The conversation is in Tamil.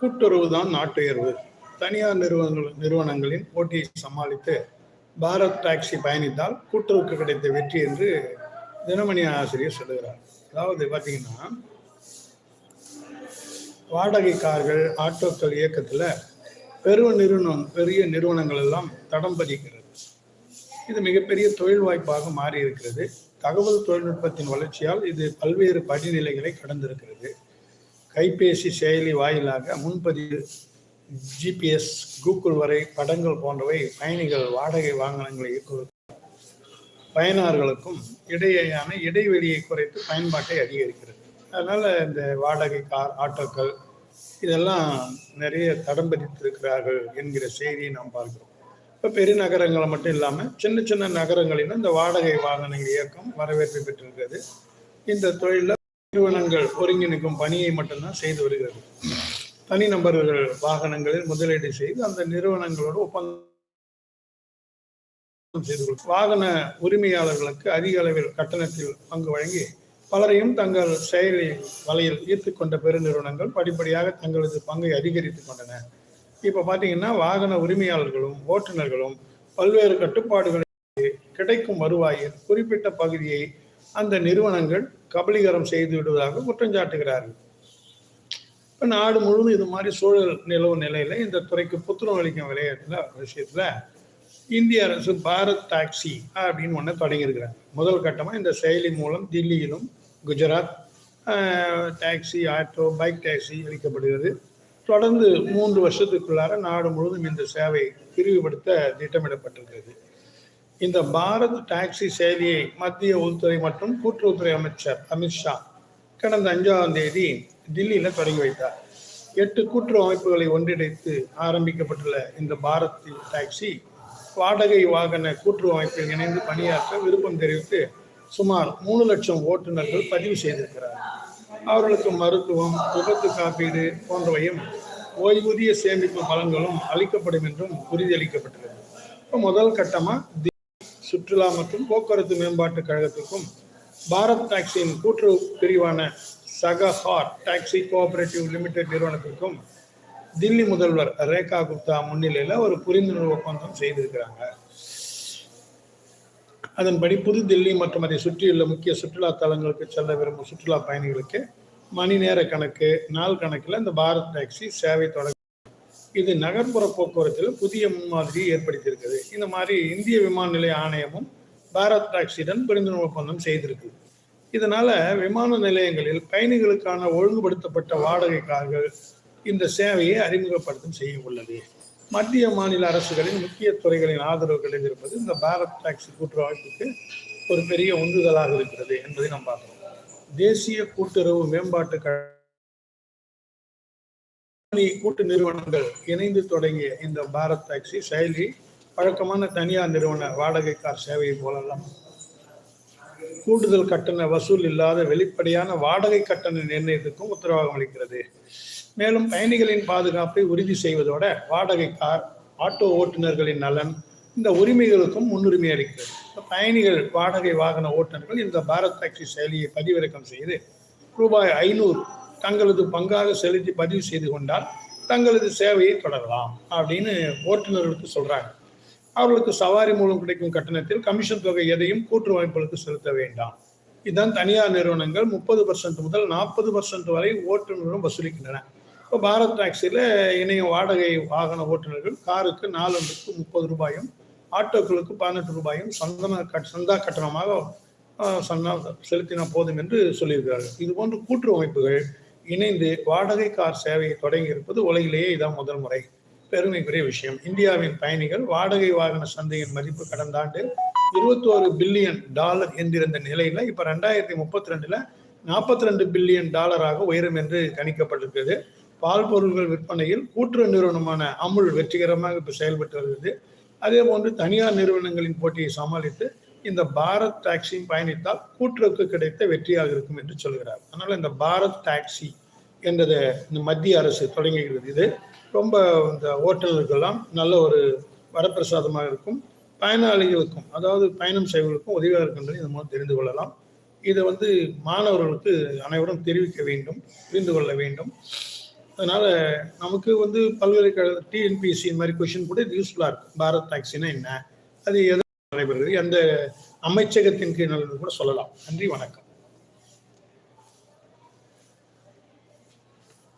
கூட்டுறவு தான் நாட்டுயர்வு தனியார் நிறுவனங்கள் நிறுவனங்களின் போட்டியை சமாளித்து பாரத் டாக்ஸி பயணித்தால் கூட்டுறவுக்கு கிடைத்த வெற்றி என்று தினமணி ஆசிரியர் சொல்லுகிறார். அதாவது பார்த்தீங்கன்னா வாடகை கார்கள் ஆட்டோக்கள் இயக்கத்தில் பெரு நிறுவனம் பெரிய நிறுவனங்கள் எல்லாம் தடம் பதிக்கிறது. இது மிகப்பெரிய தொழில் வாய்ப்பாக மாறி இருக்கிறது தகவல் தொழில்நுட்பத்தின் வளர்ச்சியால் இது பல்வேறு படிநிலைகளை கடந்திருக்கிறது. கைபேசி செயலி வாயிலாக முன்பதிவு ஜிபிஎஸ் கூகுள் வரை படங்கள் போன்றவை பயணிகள் வாடகை வாகனங்களை இயக்குவதற்கு பயனாளர்களுக்கும் இடையேயான இடைவெளியை குறைத்து பயன்பாட்டை அதிகரிக்கிறது. அதனால் இந்த வாடகை கார் ஆட்டோக்கள் இதெல்லாம் நிறைய தடம் பதித்திருக்கிறார்கள் என்கிற செய்தியை நாம் பார்க்கிறோம். இப்போ பெருநகரங்களை மட்டும் இல்லாமல் சின்ன சின்ன நகரங்களிலும் இந்த வாடகை வாகனங்கள் இயக்கம் வரவேற்பை பெற்றிருக்கிறது. இந்த தொழிலில் நிறுவனங்கள் ஒருங்கிணைக்கும் பணியை மட்டும்தான் செய்து வருகிறது. தனிநபர்கள் வாகனங்களில் முதலீடு செய்து அந்த நிறுவனங்களோடு ஒப்பந்தம் செய்து கொள்ளும் வாகன உரிமையாளர்களுக்கு அதிக அளவில் கட்டணத்தில் பங்கு வழங்கி பலரையும் தங்கள் செயலி வலையில் ஈர்த்து கொண்ட பெருநிறுவனங்கள் படிப்படியாக தங்களது பங்கை அதிகரித்துக் கொண்டன. இப்ப பாத்தீங்கன்னா வாகன உரிமையாளர்களும் ஓட்டுநர்களும் பல்வேறு கட்டுப்பாடுகளை கிடைக்கும் வருவாயில் குறிப்பிட்ட பகுதியை அந்த நிறுவனங்கள் கபலீகரம் செய்து விடுவதாக குற்றம் சாட்டுகிறார்கள். இப்போ நாடு முழுவதும் இது மாதிரி சூழல் நிலவும் நிலையில் இந்த துறைக்கு புத்துணர்வு அளிக்கும் விளையாட்டில் விஷயத்தில் இந்திய அரசு பாரத் டாக்ஸி அப்படின்னு ஒன்று தொடங்கியிருக்கிறாங்க. முதல் கட்டமாக இந்த செயலி மூலம் தில்லியிலும் Gujarat taxi auto bike taxi அளிக்கப்படுகிறது. தொடர்ந்து மூன்று வருஷத்துக்குள்ளார நாடு முழுவதும் இந்த சேவை விரிவுபடுத்த திட்டமிடப்பட்டிருக்கிறது. இந்த பாரத் டாக்ஸி சேவையை மத்திய உள்துறை மற்றும் கூட்டுறவுத்துறை அமைச்சர் அமித்ஷா கடந்த அஞ்சாம் தேதி தில்லியில் தொடங்கி வைத்தார். எட்டு கூட்டுறவு அமைப்புகளை ஒன்றிணைத்து ஆரம்பிக்கப்பட்டுள்ள இந்த பாரத் டாக்ஸி வாடகை வாகன கூட்டுறவு அமைப்பில் இணைந்து பணியாற்ற விருப்பம் தெரிவித்து சுமார் மூணு லட்சம் ஓட்டுநர்கள் பதிவு செய்திருக்கிறார். அவர்களுக்கு மருத்துவம் விபத்து காப்பீடு போன்றவையும் ஓய்வூதிய சேமிப்பு பலன்களும் அளிக்கப்படும் என்றும் உறுதியளிக்கப்பட்டுள்ளது. இப்போ முதல் கட்டமாக சுற்றுலா மற்றும் போக்குவரத்து மேம்பாட்டு கழகத்திற்கும் பாரத் டாக்ஸியின் கூற்று பிரிவான சகஹார் டாக்ஸி கோஆபரேட்டிவ் லிமிடெட் நிறுவனத்திற்கும் தில்லி முதல்வர் ரேகா குப்தா முன்னிலையில் ஒரு புரிந்துணர்வு ஒப்பந்தம் செய்திருக்கிறாங்க. அதன்படி புது தில்லி மற்றும் அதை சுற்றியுள்ள முக்கிய சுற்றுலா தலங்களுக்கு செல்ல விரும்பும் சுற்றுலா பயணிகளுக்கு மணி நேர கணக்கு நாள் கணக்கில் இந்த பாரத் டாக்ஸி சேவை தொடங்க இது நகர்ப்புற போக்குவரத்தில் புதிய முன்மாதிரியை ஏற்படுத்தியிருக்குது இந்த மாதிரி இந்திய விமான நிலைய ஆணையமும் பாரத் டாக்ஸியுடன் புரிந்துணர்வு ஒப்பந்தம் செய்திருக்கு. இதனால விமான நிலையங்களில் பயணிகளுக்கான ஒழுங்குபடுத்தப்பட்ட வாடகை கார்கள் இந்த சேவையை அறிமுகப்படுத்தும் செய்ய உள்ளது. மத்திய மாநில அரசுகளின் முக்கிய துறைகளின் ஆதரவு கிடைத்திருப்பது இந்த பாரத் டாக்ஸி கூட்டுறவு ஒரு பெரிய உந்துதலாக இருக்கிறது என்பதை நாம் பார்க்கிறோம். தேசிய கூட்டுறவு மேம்பாட்டு கழக கூட்டு நிறுவனங்கள் இணைந்து தொடங்கிய இந்த பாரத் டாக்ஸி செயலி வழக்கமான தனியார் நிறுவன வாடகை கார் சேவையை போலலாம். கூடுதல் கட்டண வசூல் இல்லாத வெளிப்படையான வாடகை கட்டண நிர்ணயத்துக்கும் உத்தரவாதம் அளிக்கிறது. மேலும் பயணிகளின் பாதுகாப்பை உறுதி செய்வதோட வாடகை கார் ஆட்டோ ஓட்டுநர்களின் நலன் இந்த உரிமைகளுக்கும் முன்னுரிமை அளிக்கிறது. பயணிகள் வாடகை வாகன ஓட்டுநர்கள் இந்த பாரத் டாக்ஸி செயலியை பதிவிறக்கம் செய்து ரூபாய் ஐநூறு தங்களது பங்காக செலுத்தி பதிவு செய்து கொண்டால் தங்களது சேவையை தொடரலாம் அப்படின்னு ஓட்டுநர்களுக்கு சொல்றாங்க. அவர்களுக்கு சவாரி மூலம் கிடைக்கும் கட்டணத்தில் கமிஷன் தொகை எதையும் கூட்டுறவு வாய்ப்புகளுக்கு செலுத்த வேண்டாம். இதுதான் தனியார் நிறுவனங்கள் முப்பது பர்சன்ட் முதல் நாற்பது பர்சன்ட் வரை ஓட்டுநர்களும் வசூலிக்கின்றன. இப்போ பாரத் டாக்ஸியில் இணைய வாடகை வாகன ஓட்டுநர்கள் காருக்கு நாலொன்றுக்கு முப்பது ரூபாயும் ஆட்டோக்களுக்கு பதினெட்டு ரூபாயும் சந்தன கட் சந்தா கட்டணமாக சந்தா செலுத்தினா போதும் என்று சொல்லியிருக்கிறார்கள். இது போன்ற கூட்டுறவு அமைப்புகள் இணைந்து வாடகை கார் சேவையை தொடங்கி இருப்பது உலகிலேயே இதான் முதல் முறை. பெருமைக்குரிய விஷயம். இந்தியாவின் பயணிகள் வாடகை வாகன சந்தையின் மதிப்பு கடந்த ஆண்டு இருபத்தோரு பில்லியன் டாலர் என்றிருந்த நிலையில இப்ப ரெண்டாயிரத்தி முப்பத்தி ரெண்டுல நாற்பத்தி ரெண்டு பில்லியன் டாலராக உயரும் என்று கணிக்கப்பட்டிருக்கிறது. பால் பொருட்கள் விற்பனையில் கூட்டுறவு நிறுவனமான அமுல் வெற்றிகரமாக இப்ப செயல்பட்டு வருகிறது. அதே போன்று தனியார் நிறுவனங்களின் போட்டியை சமாளித்து இந்த பாரத் டாக்ஸியும் பயணித்தால் கூட்டுறவுக்கு கிடைத்த வெற்றியாக இருக்கும் என்று சொல்கிறார். அதனால இந்த பாரத் டாக்ஸி என்றதை இந்த மத்திய அரசு தொடங்குகிறது. இது ரொம்ப இந்த ஓட்டுநர்களுக்கெல்லாம் நல்ல ஒரு வரப்பிரசாதமாக இருக்கும். பயனாளிகளுக்கும் அதாவது பயணம் செய்வர்களுக்கும் உதவியாக இருக்கும் என்பதை இதன் மூலம் தெரிந்து கொள்ளலாம். இதை வந்து மாணவர்களுக்கு அனைவரும் தெரிவிக்க வேண்டும் புரிந்து கொள்ள வேண்டும். அதனால நமக்கு வந்து பல்கலைக்கழக டிஎன்பிஎஸ்சி இந்த மாதிரி கொஷின் கூட இது யூஸ்ஃபுல்லாக இருக்கும். பாரத் டாக்ஸினா என்ன? அது எது நடைபெறுகிறது. அந்த அமைச்சகத்தின் கீழ் கூட சொல்லலாம். நன்றி வணக்கம்.